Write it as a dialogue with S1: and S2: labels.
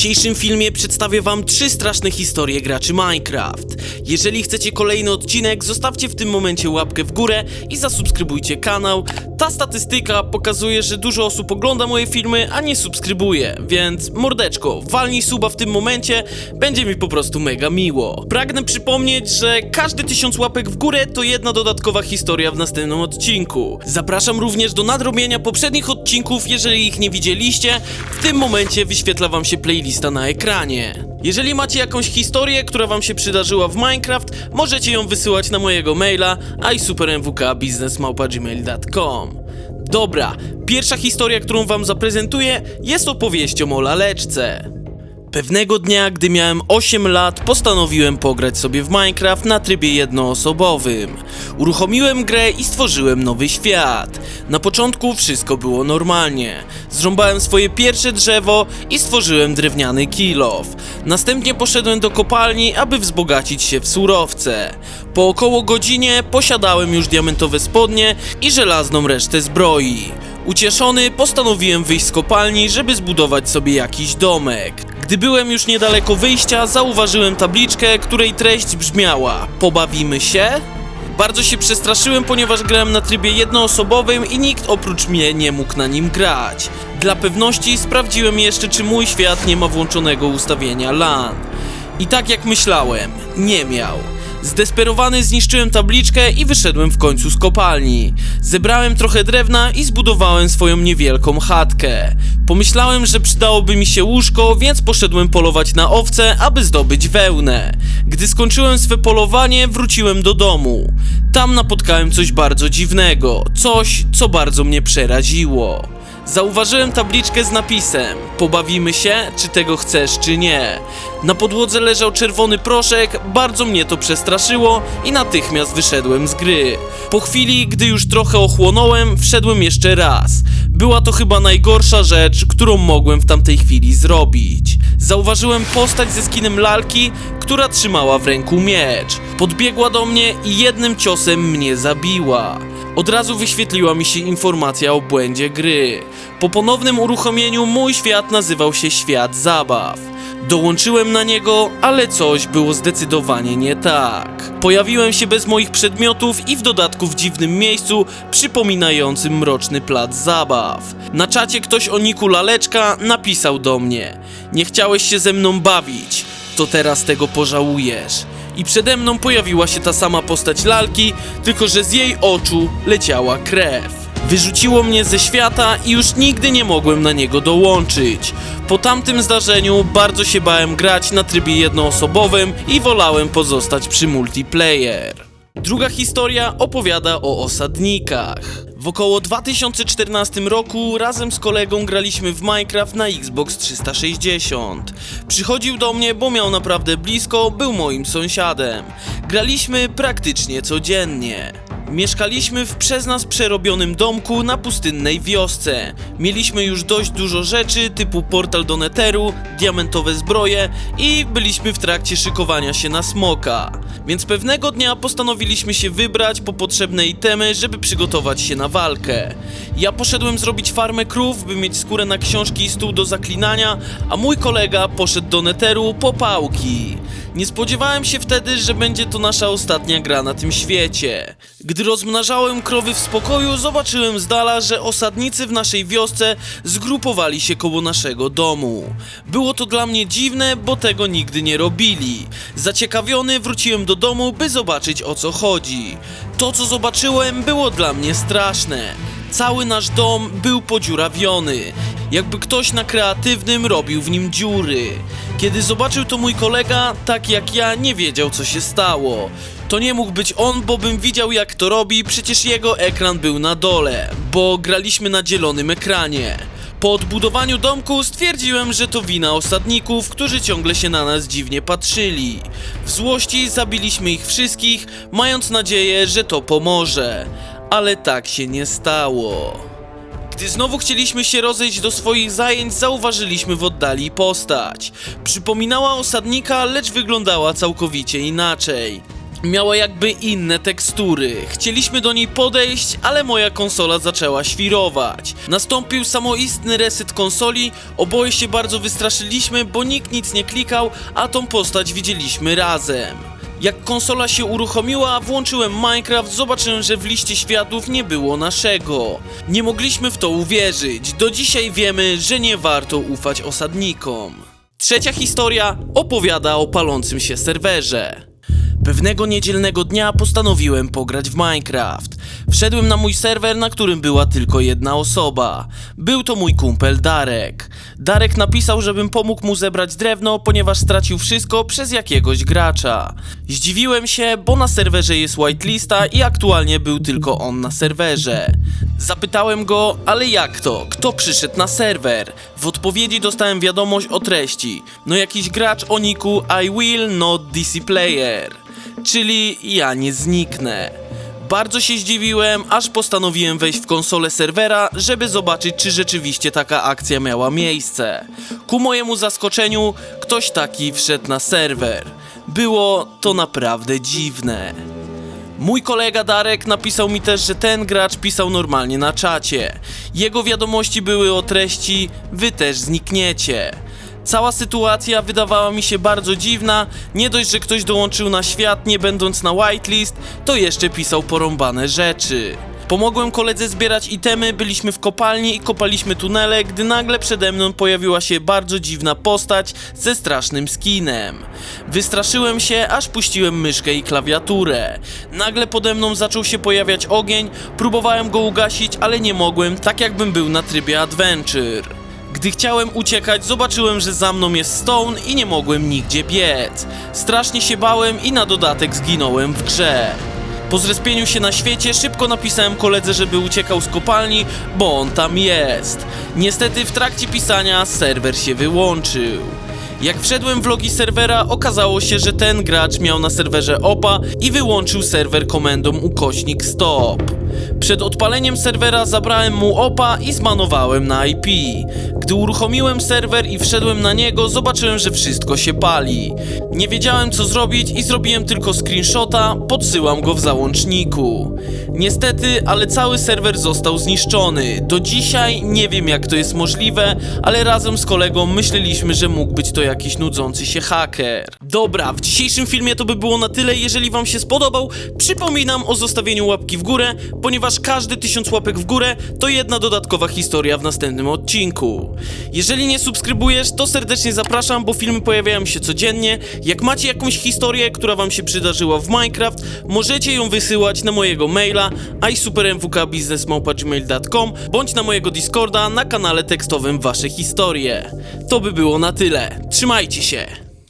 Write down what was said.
S1: dzisiejszym filmie przedstawię wam trzy straszne historie graczy Minecraft. Jeżeli chcecie kolejny odcinek, zostawcie w tym momencie łapkę w górę i zasubskrybujcie kanał. Ta statystyka pokazuje, że dużo osób ogląda moje filmy, a nie subskrybuje, więc mordeczko, walnij suba w tym momencie, będzie mi po prostu mega miło. Pragnę przypomnieć, że każdy tysiąc łapek w górę to jedna dodatkowa historia w następnym odcinku. Zapraszam również do nadrobienia poprzednich odcinków, jeżeli ich nie widzieliście. W tym momencie wyświetla wam się playlista na ekranie. Jeżeli macie jakąś historię, która wam się przydarzyła w Minecraft, możecie ją wysyłać na mojego maila isupermwkbiznesmałpa.gmail.com Dobra, pierwsza historia, którą wam zaprezentuję, jest opowieścią o laleczce. Pewnego dnia, gdy miałem 8 lat, postanowiłem pograć sobie w Minecraft na trybie jednoosobowym. Uruchomiłem grę i stworzyłem nowy świat. Na początku wszystko było normalnie. Zrąbałem swoje pierwsze drzewo i stworzyłem drewniany kilof. Następnie poszedłem do kopalni, aby wzbogacić się w surowce. Po około godzinie posiadałem już diamentowe spodnie i żelazną resztę zbroi. Ucieszony postanowiłem wyjść z kopalni, żeby zbudować sobie jakiś domek. Gdy byłem już niedaleko wyjścia, zauważyłem tabliczkę, której treść brzmiała: Pobawimy się? Bardzo się przestraszyłem, ponieważ grałem na trybie jednoosobowym i nikt oprócz mnie nie mógł na nim grać. Dla pewności sprawdziłem jeszcze, czy mój świat nie ma włączonego ustawienia LAN. I tak jak myślałem, nie miał. Zdesperowany zniszczyłem tabliczkę i wyszedłem w końcu z kopalni. Zebrałem trochę drewna i zbudowałem swoją niewielką chatkę. Pomyślałem, że przydałoby mi się łóżko, więc poszedłem polować na owce, aby zdobyć wełnę. Gdy skończyłem swe polowanie, wróciłem do domu. Tam napotkałem coś bardzo dziwnego, coś, co bardzo mnie przeraziło. Zauważyłem tabliczkę z napisem Pobawimy się, czy tego chcesz, czy nie. Na podłodze leżał czerwony proszek, bardzo mnie to przestraszyło i natychmiast wyszedłem z gry. Po chwili, gdy już trochę ochłonąłem, wszedłem jeszcze raz. Była to chyba najgorsza rzecz, którą mogłem w tamtej chwili zrobić. Zauważyłem postać ze skinem lalki, która trzymała w ręku miecz. Podbiegła do mnie i jednym ciosem mnie zabiła. Od razu wyświetliła mi się informacja o błędzie gry. Po ponownym uruchomieniu mój świat nazywał się Świat Zabaw. Dołączyłem na niego, ale coś było zdecydowanie nie tak. Pojawiłem się bez moich przedmiotów i w dodatku w dziwnym miejscu przypominającym mroczny plac zabaw. Na czacie ktoś o niku Laleczka napisał do mnie: Nie chciałeś się ze mną bawić, to teraz tego pożałujesz i przede mną pojawiła się ta sama postać lalki, tylko że z jej oczu leciała krew. Wyrzuciło mnie ze świata i już nigdy nie mogłem na niego dołączyć. Po tamtym zdarzeniu bardzo się bałem grać na trybie jednoosobowym i wolałem pozostać przy multiplayer. Druga historia opowiada o osadnikach. W około 2014 roku razem z kolegą graliśmy w Minecraft na Xbox 360. Przychodził do mnie, bo miał naprawdę blisko, był moim sąsiadem. Graliśmy praktycznie codziennie. Mieszkaliśmy w przez nas przerobionym domku na pustynnej wiosce. Mieliśmy już dość dużo rzeczy typu portal do neteru, diamentowe zbroje i byliśmy w trakcie szykowania się na smoka. Więc pewnego dnia postanowiliśmy się wybrać po potrzebne itemy, żeby przygotować się na walkę. Ja poszedłem zrobić farmę krów, by mieć skórę na książki i stół do zaklinania, a mój kolega poszedł do neteru po pałki. Nie spodziewałem się wtedy, że będzie to nasza ostatnia gra na tym świecie. Gdy rozmnażałem krowy w spokoju, zobaczyłem z dala, że osadnicy w naszej wiosce zgrupowali się koło naszego domu. Było to dla mnie dziwne, bo tego nigdy nie robili. Zaciekawiony wróciłem do domu, by zobaczyć o co chodzi. To, co zobaczyłem, było dla mnie straszne. Cały nasz dom był podziurawiony, jakby ktoś na kreatywnym robił w nim dziury. Kiedy zobaczył to mój kolega, tak jak ja, nie wiedział co się stało. To nie mógł być on, bo bym widział jak to robi, przecież jego ekran był na dole, bo graliśmy na dzielonym ekranie. Po odbudowaniu domku stwierdziłem, że to wina osadników, którzy ciągle się na nas dziwnie patrzyli. W złości zabiliśmy ich wszystkich, mając nadzieję, że to pomoże. Ale tak się nie stało. Gdy znowu chcieliśmy się rozejść do swoich zajęć, zauważyliśmy w oddali postać. Przypominała osadnika, lecz wyglądała całkowicie inaczej. miała jakby inne tekstury. Chcieliśmy do niej podejść, ale moja konsola zaczęła świrować. Nastąpił samoistny reset konsoli, oboje się bardzo wystraszyliśmy, bo nikt nic nie klikał, a tą postać widzieliśmy razem. Jak konsola się uruchomiła, włączyłem Minecraft, zobaczyłem, że w liście światów nie było naszego. Nie mogliśmy w to uwierzyć. Do dzisiaj wiemy, że nie warto ufać osadnikom. Trzecia historia opowiada o palącym się serwerze. Pewnego niedzielnego dnia postanowiłem pograć w Minecraft. Wszedłem na mój serwer, na którym była tylko jedna osoba. Był to mój kumpel Darek. Darek napisał, żebym pomógł mu zebrać drewno, ponieważ stracił wszystko przez jakiegoś gracza. Zdziwiłem się, bo na serwerze jest whitelista i aktualnie był tylko on na serwerze. Zapytałem go, ale jak to? Kto przyszedł na serwer? W odpowiedzi dostałem wiadomość o treści. No jakiś gracz o niku I will not DC player. Czyli ja nie zniknę. Bardzo się zdziwiłem, aż postanowiłem wejść w konsolę serwera, żeby zobaczyć, czy rzeczywiście taka akcja miała miejsce. Ku mojemu zaskoczeniu, ktoś taki wszedł na serwer. Było to naprawdę dziwne. Mój kolega Darek napisał mi też, że ten gracz pisał normalnie na czacie. Jego wiadomości były o treści: Wy też znikniecie. Cała sytuacja wydawała mi się bardzo dziwna. Nie dość, że ktoś dołączył na świat, nie będąc na whitelist, to jeszcze pisał porąbane rzeczy. Pomogłem koledze zbierać itemy, byliśmy w kopalni i kopaliśmy tunele, gdy nagle przede mną pojawiła się bardzo dziwna postać ze strasznym skinem. Wystraszyłem się, aż puściłem myszkę i klawiaturę. Nagle pode mną zaczął się pojawiać ogień, próbowałem go ugasić, ale nie mogłem, tak jakbym był na trybie adventure. Gdy chciałem uciekać, zobaczyłem, że za mną jest Stone i nie mogłem nigdzie biec. Strasznie się bałem i na dodatek zginąłem w grze. Po zrespieniu się na świecie szybko napisałem koledze, żeby uciekał z kopalni, bo on tam jest. Niestety w trakcie pisania serwer się wyłączył. Jak wszedłem w logi serwera, okazało się, że ten gracz miał na serwerze OPA i wyłączył serwer komendą ukośnik stop. Przed odpaleniem serwera zabrałem mu OPA i zmanowałem na IP. Gdy uruchomiłem serwer i wszedłem na niego, zobaczyłem, że wszystko się pali. Nie wiedziałem co zrobić i zrobiłem tylko screenshota, podsyłam go w załączniku. Niestety, ale cały serwer został zniszczony. Do dzisiaj nie wiem jak to jest możliwe, ale razem z kolegą myśleliśmy, że mógł być to jakiś nudzący się haker. Dobra, w dzisiejszym filmie to by było na tyle. Jeżeli wam się spodobał, przypominam o zostawieniu łapki w górę, ponieważ każdy tysiąc łapek w górę to jedna dodatkowa historia w następnym odcinku. Jeżeli nie subskrybujesz, to serdecznie zapraszam, bo filmy pojawiają się codziennie. Jak macie jakąś historię, która wam się przydarzyła w Minecraft, możecie ją wysyłać na mojego maila isupermwkbiznesmałpa.gmail.com bądź na mojego Discorda na kanale tekstowym wasze historie. To by było na tyle. Trzymajcie się!